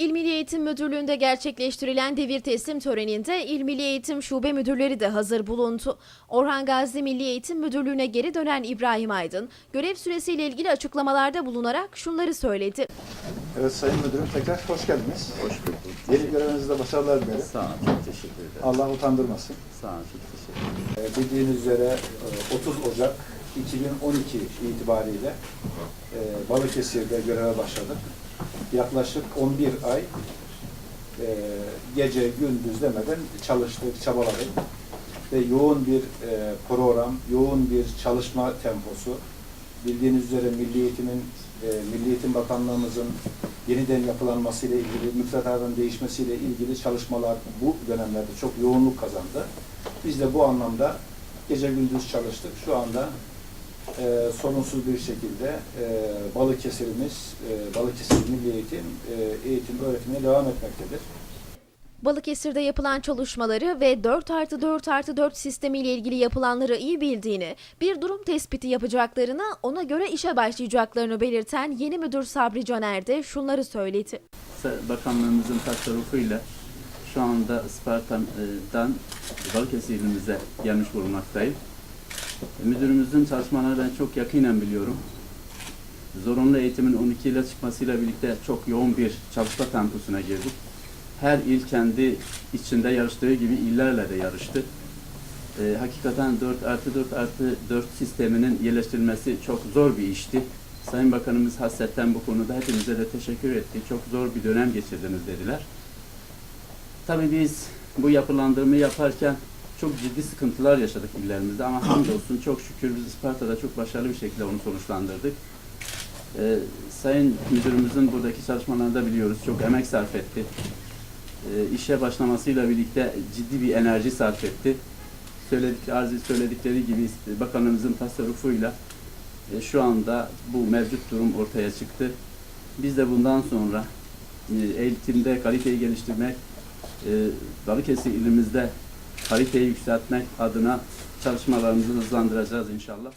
İl Milli Eğitim Müdürlüğü'nde gerçekleştirilen devir teslim töreninde İl Milli Eğitim Şube Müdürleri de hazır bulundu. Orhan Gazi Milli Eğitim Müdürlüğü'ne geri dönen İbrahim Aydın, görev süresiyle ilgili açıklamalarda bulunarak şunları söyledi. Evet Sayın Müdürüm tekrar hoş geldiniz. Hoş bulduk. Yeni görevinizde başarılar dilerim. Sağ olun, çok teşekkür ederim. Allah utandırmasın. Sağ olun, çok teşekkür ederim. Ee, Bildiğiniz üzere e, 30 Ocak 2012 itibariyle e, Balıkesir'de göreve başladık. Yaklaşık 11 ay e, gece gündüz demeden çalıştık, çabaladık. Ve yoğun bir e, program, yoğun bir çalışma temposu. Bildiğiniz üzere Milli Eğitim'in, e, Milli Eğitim Bakanlığımızın yeniden yapılanmasıyla ilgili, müfredatın değişmesiyle ilgili çalışmalar bu dönemlerde çok yoğunluk kazandı. Biz de bu anlamda gece gündüz çalıştık. Şu anda e, sorunsuz bir şekilde e, Balıkesir'imiz, e, Balıkesir Milli Eğitim, e, eğitim öğretimine devam etmektedir. Balıkesir'de yapılan çalışmaları ve 4 artı 4 artı 4 sistemiyle ilgili yapılanları iyi bildiğini, bir durum tespiti yapacaklarını, ona göre işe başlayacaklarını belirten yeni müdür Sabri Caner de şunları söyledi. Bakanlığımızın tasarrufuyla şu anda Isparta'dan Balıkesir ilimize gelmiş bulunmaktayım. Müdürümüzün çalışmalarını ben çok yakinen biliyorum. Zorunlu eğitimin 12 ile çıkmasıyla birlikte çok yoğun bir çalışma temposuna girdik. Her il kendi içinde yarıştığı gibi illerle de yarıştı. Ee, hakikaten 4 artı 4 artı 4 sisteminin yerleştirilmesi çok zor bir işti. Sayın Bakanımız hasretten bu konuda hepimize de teşekkür etti. Çok zor bir dönem geçirdiniz dediler. Tabii biz bu yapılandırmayı yaparken çok ciddi sıkıntılar yaşadık illerimizde ama hamdolsun çok şükür biz Isparta'da çok başarılı bir şekilde onu sonuçlandırdık. Ee, Sayın Müdürümüzün buradaki çalışmalarında biliyoruz çok emek sarf etti. Ee, işe başlamasıyla birlikte ciddi bir enerji sarf etti. Söyledik, arz söyledikleri gibi bakanımızın tasarrufuyla e, şu anda bu mevcut durum ortaya çıktı. Biz de bundan sonra e, eğitimde kaliteyi geliştirmek, e, Balıkesir ilimizde kaliteyi yükseltmek adına çalışmalarımızı hızlandıracağız inşallah.